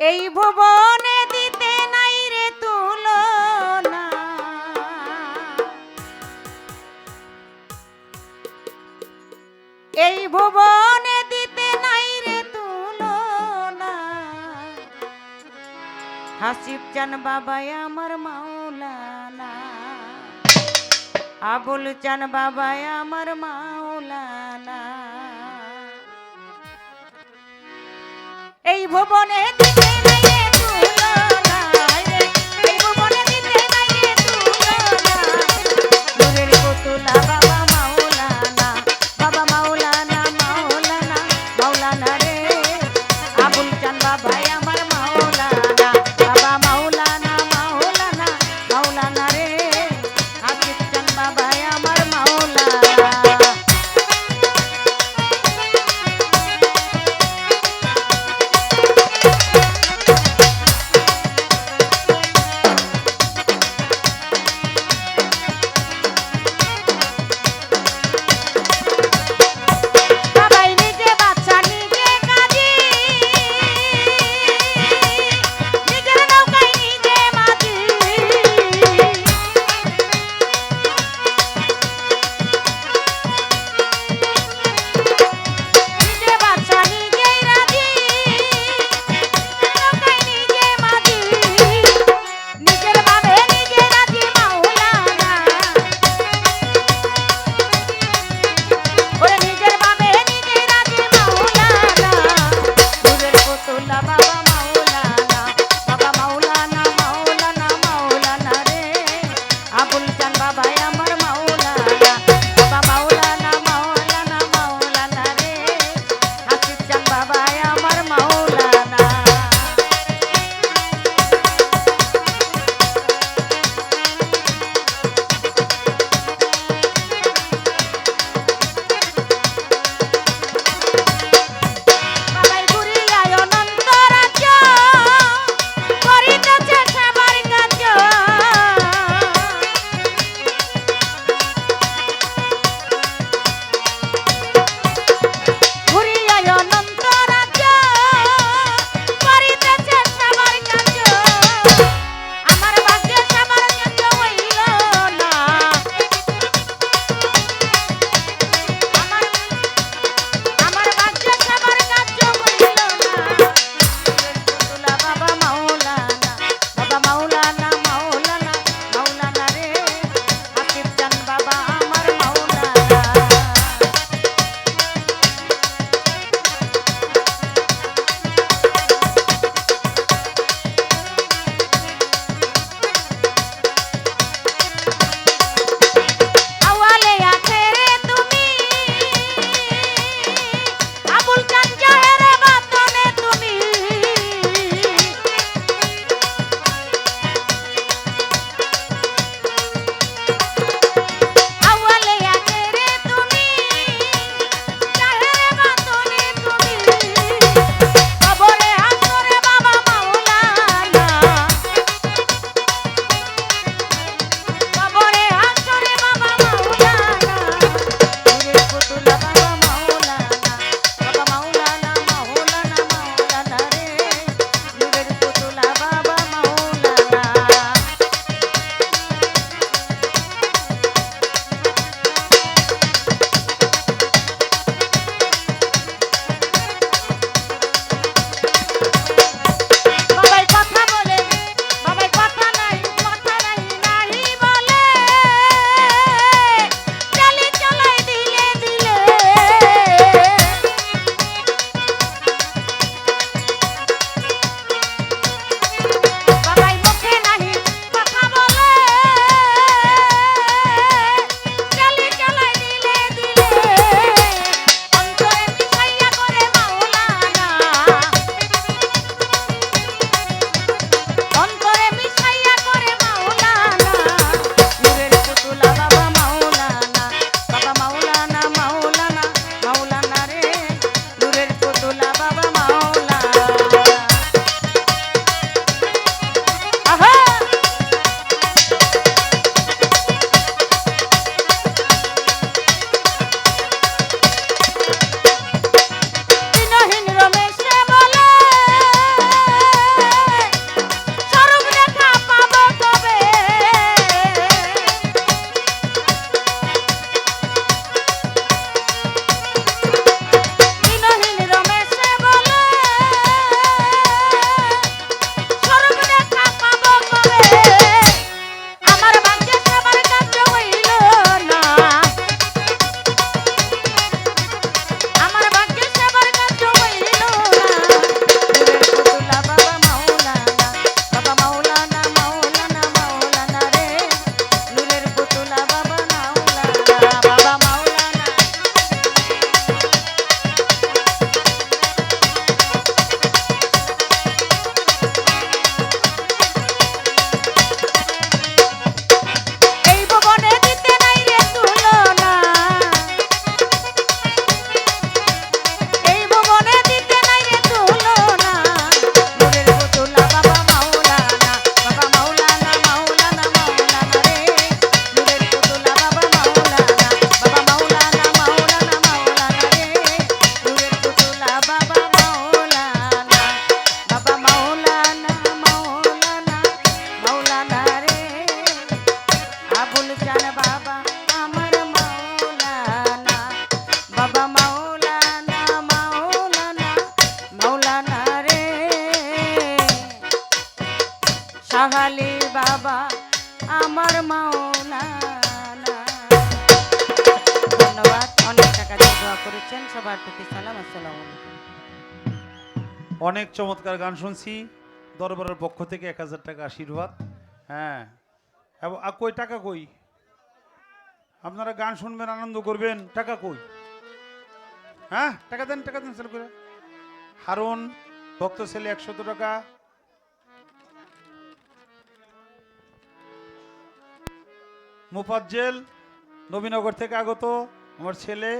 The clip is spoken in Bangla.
এই ভুবনে দিতে নাই রে তুলো না এই ভুবনে দিতে নাই রে তুলো না হাসিব চান বাবাই আমার মাওলানা। আবুল চান বাবাই আমার মাওলানা। ভুবনে দিকে শাহালি বাবা আমার মাওলানা। ধন্যবাদ, অনেক টাকা করেছেন, সবার প্রতি সালাম, আসসালামু অনেক চমৎকার গান শুনছি, দরবারের পক্ষ থেকে এক হাজার টাকা আশীর্বাদ হ্যাঁ। এবং কই, টাকা কই? আপনারা গান শুনবেন, আনন্দ করবেন, টাকা কই? হ্যাঁ টাকা দেন টাকা দেন স্যার করে। হারুন, ভক্ত ছেলে একশত টাকা মুফাজ্জেল নবীনগর থেকে আগত আমার ছেলে